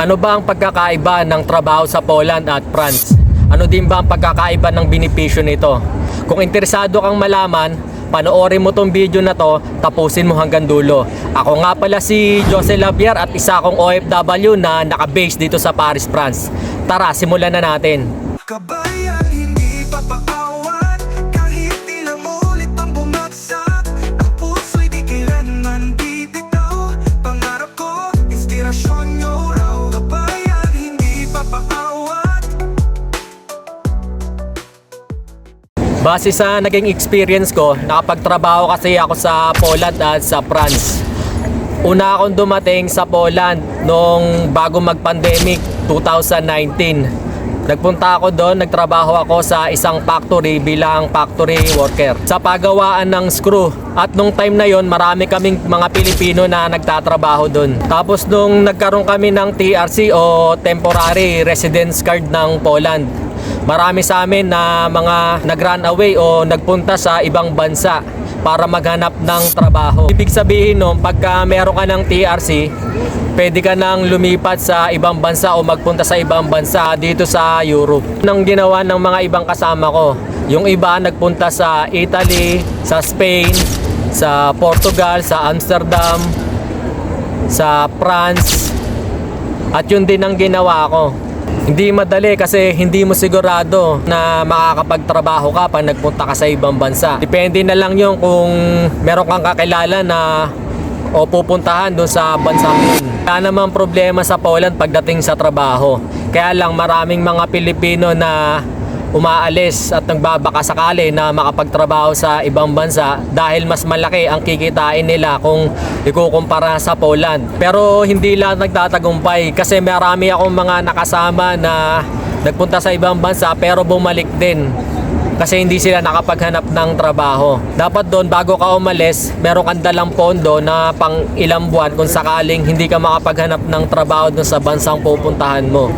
Ano ba ang pagkakaiba ng trabaho sa Poland at France? Ano din ba ang pagkakaiba ng benepisyo nito? Kung interesado kang malaman, panoorin mo tong video na to, tapusin mo hanggang dulo. Ako nga pala si Jose Labier at isa akong OFW na nakabase dito sa Paris, France. Tara, simulan na natin. Kabayan, hindi papakawan Base sa naging experience ko, nakapagtrabaho kasi ako sa Poland at sa France. Una akong dumating sa Poland noong bago mag-pandemic, 2019. Nagpunta ako doon, nagtrabaho ako sa isang factory bilang factory worker sa pagawaan ng screw. At nung time na yon, marami kaming mga Pilipino na nagtatrabaho doon. Tapos nung nagkaroon kami ng TRC o Temporary Residence Card ng Poland, marami sa amin na mga nag-run away o nagpunta sa ibang bansa para maghanap ng trabaho. Ibig sabihin nun, pagka meron ka ng TRC, pwede ka nang lumipat sa ibang bansa o magpunta sa ibang bansa dito sa Europe. Nang ginawa ng mga ibang kasama ko, yung iba nagpunta sa Italy, sa Spain, sa Portugal, sa Amsterdam, sa France, at yun din ang ginawa ko. Hindi madali kasi hindi mo sigurado na makakapagtrabaho ka pag nagpunta ka sa ibang bansa. Depende na lang yun kung meron kang kakilala na o pupuntahan doon sa bansa yun. Wala naman problema sa Poland pagdating sa trabaho. Kaya lang maraming mga Pilipino na umaalis at nagbabaka sakali na makapagtrabaho sa ibang bansa dahil mas malaki ang kikitain nila kung ikukumpara sa Poland. Pero hindi lahat nagtatagumpay kasi marami akong mga nakasama na nagpunta sa ibang bansa pero bumalik din kasi hindi sila nakapaghanap ng trabaho. Dapat doon bago ka umalis, meron kang dalang pondo na pang ilang buwan kung sakaling hindi ka makapaghanap ng trabaho doon sa bansang pupuntahan mo.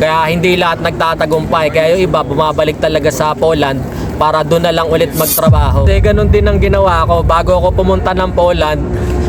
Kaya hindi lahat nagtatagumpay. Kaya yung iba bumabalik talaga sa Poland para doon na lang ulit magtrabaho. Kasi ganun din ang ginawa ko. Bago ako pumunta ng Poland,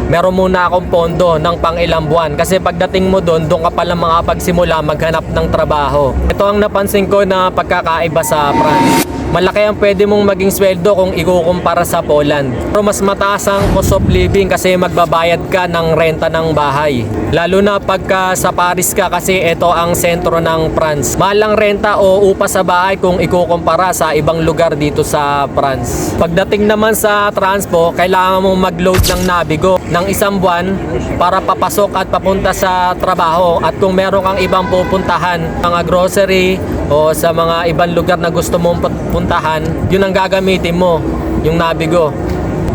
meron muna akong pondo ng pang ilang buwan. Kasi pagdating mo doon, doon ka pala makapagsimula maghanap ng trabaho. Ito ang napansin ko na pagkakaiba sa France. Malaki ang pwede mong maging sweldo kung ikukumpara sa Poland. Pero mas mataas ang cost of living kasi magbabayad ka ng renta ng bahay. Lalo na pagka sa Paris ka kasi ito ang sentro ng France. Mahal ang renta o upa sa bahay kung ikukumpara sa ibang lugar dito sa France. Pagdating naman sa transpo, kailangan mong mag-load ng Navigo ng isang buwan para papasok at papunta sa trabaho. At kung meron kang ibang pupuntahan, mga grocery o sa mga ibang lugar na gusto mong puntahan, yun ang gagamitin mo, yung Navigo.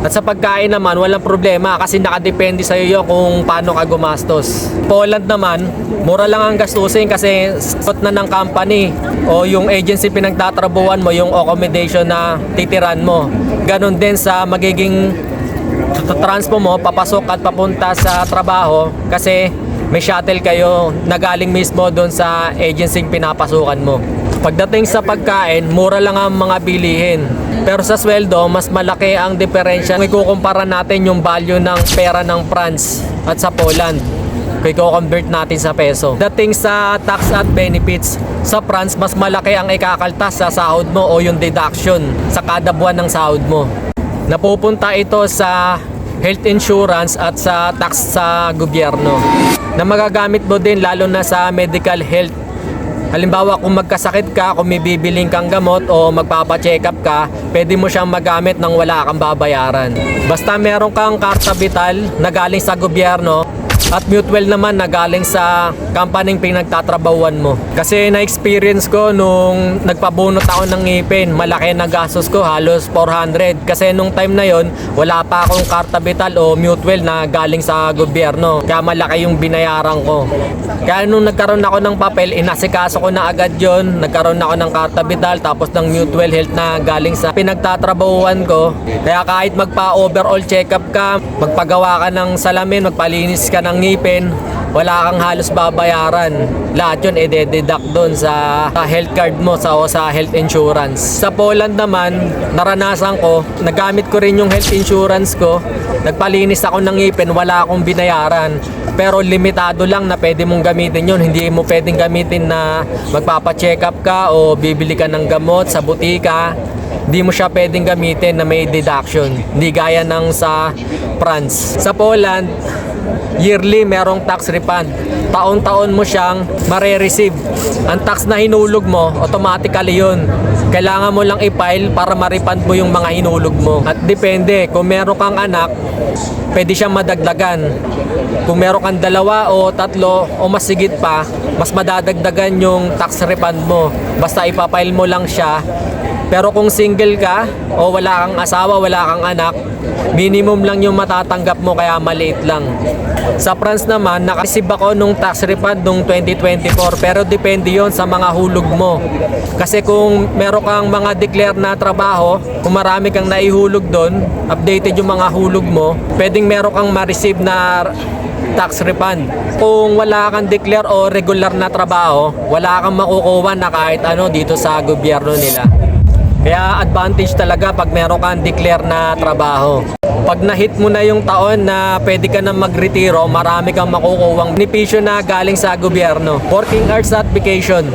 At sa pagkain naman, walang problema kasi nakadepende sa iyo kung paano ka gumastos. Poland naman, mura lang ang gastusin kasi spot na ng company o yung agency pinagtatrabuhan mo, yung accommodation na titiran mo. Ganon din sa magiging transpo mo, papasok at papunta sa trabaho kasi may shuttle kayo na galing mismo doon sa agency pinapasukan mo. Pagdating sa pagkain, mura lang ang mga bilihin. Pero sa sweldo, mas malaki ang diferensya kung ikukumpara natin yung value ng pera ng France at sa Poland. Kung i-convert natin sa peso. Dating sa tax at benefits, sa France, mas malaki ang ikakaltas sa sahod mo o yung deduction sa kada buwan ng sahod mo. Napupunta ito sa health insurance at sa tax sa gobyerno na magagamit mo din lalo na sa medical health Halimbawa kung magkasakit ka, kung may bibiling kang gamot o magpapa-check up ka, pwede mo siyang magamit nang wala kang babayaran. Basta meron kang karta vital na galing sa gobyerno at mutual naman na galing sa company pinagtatrabawan mo. Kasi na-experience ko nung nagpabunot ako ng ngipin, malaki na gastos ko, halos 400. Kasi nung time na yon wala pa akong karta vital o mutual na galing sa gobyerno. Kaya malaki yung binayaran ko. Kaya nung nagkaroon ako ng papel, inasikaso ko na agad yon Nagkaroon ako ng karta vital tapos ng mutual health na galing sa pinagtatrabahuan ko. Kaya kahit magpa-overall check-up ka, magpagawa ka ng salamin, magpalinis ka ng ngipin, wala kang halos babayaran. Lahat yun ide-deduct doon sa, sa health card mo sa, o sa health insurance. Sa Poland naman, naranasan ko, nagamit ko rin yung health insurance ko. Nagpalinis ako ng ngipin, wala akong binayaran. Pero limitado lang na pwede mong gamitin yun. Hindi mo pwedeng gamitin na magpapacheck up ka o bibili ka ng gamot sa butika. Hindi mo siya pwedeng gamitin na may deduction. Hindi gaya ng sa France. Sa Poland, yearly merong tax refund. Taon-taon mo siyang mare-receive. Ang tax na hinulog mo, automatically yun. Kailangan mo lang i-file para ma-refund mo yung mga hinulog mo. At depende, kung meron kang anak, pwede siyang madagdagan. Kung meron kang dalawa o tatlo o mas sigit pa, mas madadagdagan yung tax refund mo. Basta ipapile mo lang siya. Pero kung single ka o wala kang asawa, wala kang anak, minimum lang yung matatanggap mo kaya maliit lang. Sa France naman, nakareceive ako nung tax refund nung 2024 pero depende yon sa mga hulog mo. Kasi kung meron kang mga declare na trabaho, kung marami kang naihulog doon, updated yung mga hulog mo, pwedeng meron kang ma-receive na tax refund. Kung wala kang declare o regular na trabaho, wala kang makukuha na kahit ano dito sa gobyerno nila. Kaya advantage talaga pag meron kang declare na trabaho. Pag na-hit mo na yung taon na pwede ka na magretiro, marami kang makukuwang benepisyo na galing sa gobyerno. Working hours at vacation.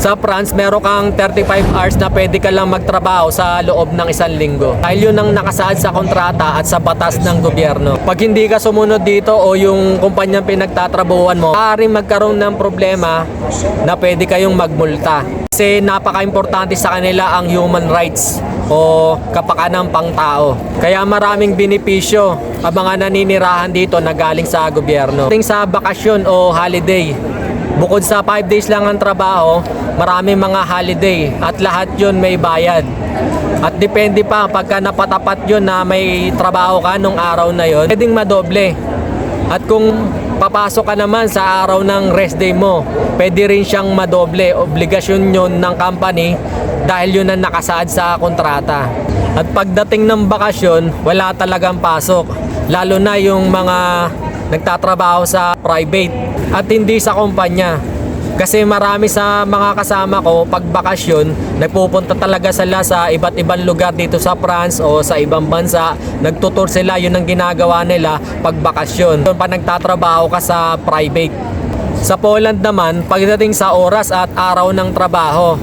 Sa France, meron kang 35 hours na pwede ka lang magtrabaho sa loob ng isang linggo. Dahil yun ang nakasaad sa kontrata at sa batas ng gobyerno. Pag hindi ka sumunod dito o yung kumpanyang pinagtatrabuhan mo, maaaring magkaroon ng problema na pwede kayong magmulta. Kasi napaka-importante sa kanila ang human rights o kapakanan pang tao. Kaya maraming benepisyo ang mga naninirahan dito na galing sa gobyerno. Ting sa bakasyon o holiday, bukod sa 5 days lang ang trabaho, maraming mga holiday at lahat yun may bayad. At depende pa pagka napatapat yun na may trabaho ka nung araw na yun, pwedeng madoble. At kung papasok ka naman sa araw ng rest day mo, pwede rin siyang madoble. Obligasyon yun ng company dahil yun ang nakasaad sa kontrata. At pagdating ng bakasyon, wala talagang pasok. Lalo na yung mga nagtatrabaho sa private at hindi sa kumpanya. Kasi marami sa mga kasama ko pag bakasyon, nagpupunta talaga sila sa iba't ibang lugar dito sa France o sa ibang bansa. Nagtutur sila, yun ang ginagawa nila pag bakasyon. Doon pa nagtatrabaho ka sa private. Sa Poland naman, pagdating sa oras at araw ng trabaho,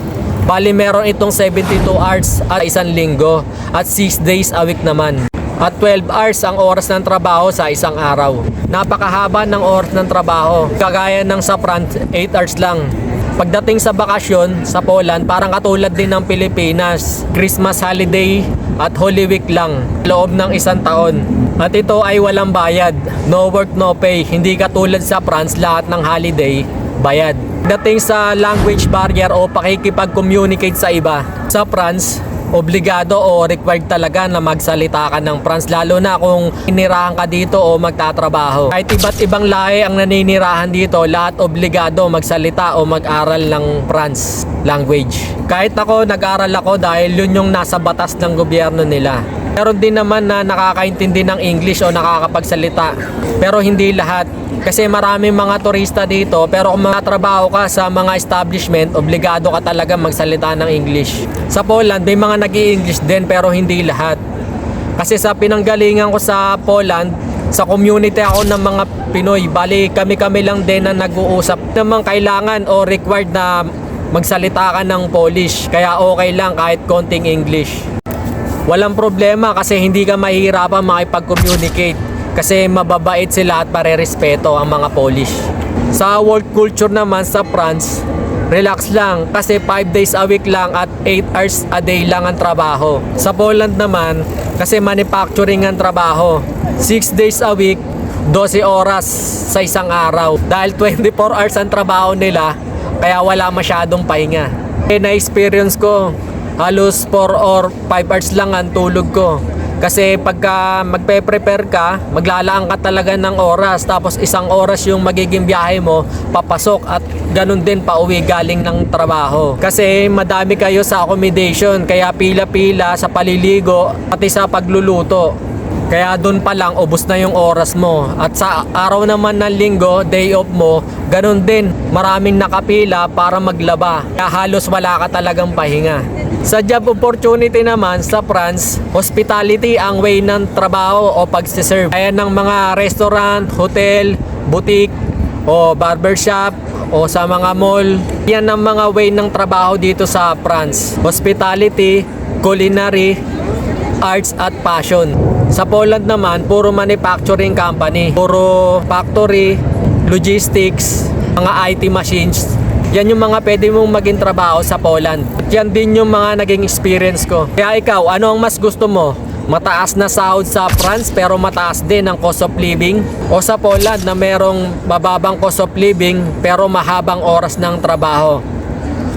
bali meron itong 72 hours at isang linggo at 6 days a week naman. At 12 hours ang oras ng trabaho sa isang araw. Napakahaba ng oras ng trabaho. Kagaya ng sa France, 8 hours lang. Pagdating sa bakasyon sa Poland, parang katulad din ng Pilipinas. Christmas holiday at Holy Week lang, loob ng isang taon. At ito ay walang bayad. No work, no pay. Hindi katulad sa France, lahat ng holiday, bayad. Dating sa language barrier o pakikipag-communicate sa iba. Sa France, obligado o required talaga na magsalita ka ng France lalo na kung inirahan ka dito o magtatrabaho. Kahit iba't ibang lahi ang naninirahan dito, lahat obligado magsalita o mag-aral ng France language. Kahit ako, nag-aral ako dahil yun yung nasa batas ng gobyerno nila. Meron din naman na nakakaintindi ng English o nakakapagsalita. Pero hindi lahat. Kasi maraming mga turista dito pero kung trabaho ka sa mga establishment, obligado ka talaga magsalita ng English. Sa Poland, may mga nag english din pero hindi lahat. Kasi sa pinanggalingan ko sa Poland, sa community ako ng mga Pinoy, bali kami-kami lang din na nag-uusap. Namang kailangan o required na magsalita ka ng Polish, kaya okay lang kahit konting English. Walang problema kasi hindi ka mahihirapan makipag-communicate kasi mababait sila at parerespeto ang mga Polish. Sa work culture naman sa France, relax lang kasi 5 days a week lang at 8 hours a day lang ang trabaho. Sa Poland naman, kasi manufacturing ang trabaho, 6 days a week, 12 oras sa isang araw. Dahil 24 hours ang trabaho nila, kaya wala masyadong pahinga. Eh, na-experience ko, halos 4 or 5 hours lang ang tulog ko. Kasi pagka magpe-prepare ka, maglalaan ka talaga ng oras tapos isang oras yung magiging biyahe mo papasok at ganun din pauwi galing ng trabaho. Kasi madami kayo sa accommodation kaya pila-pila sa paliligo pati sa pagluluto. Kaya doon pa lang, ubos na yung oras mo. At sa araw naman ng linggo, day off mo, ganun din. Maraming nakapila para maglaba. Kaya halos wala ka talagang pahinga. Sa job opportunity naman sa France, hospitality ang way ng trabaho o pagsiserve. Kaya ng mga restaurant, hotel, boutique, o barbershop, o sa mga mall. Yan ang mga way ng trabaho dito sa France. Hospitality, culinary, arts at passion. Sa Poland naman, puro manufacturing company, puro factory, logistics, mga IT machines. Yan yung mga pwede mong maging trabaho sa Poland. At yan din yung mga naging experience ko. Kaya ikaw, ano ang mas gusto mo? Mataas na sahod sa France pero mataas din ang cost of living? O sa Poland na merong mababang cost of living pero mahabang oras ng trabaho?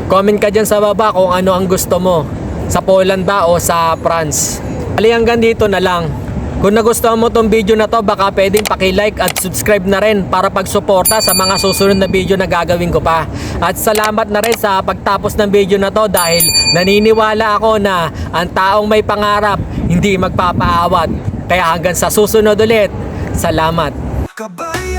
Comment ka dyan sa baba kung ano ang gusto mo. Sa Poland ba o sa France? Ali hanggang dito na lang. Kung nagustuhan mo tong video na to, baka pwedeng paki-like at subscribe na rin para pagsuporta sa mga susunod na video na gagawin ko pa. At salamat na rin sa pagtapos ng video na to dahil naniniwala ako na ang taong may pangarap hindi magpapaawat. Kaya hanggang sa susunod ulit, salamat. Kabayan,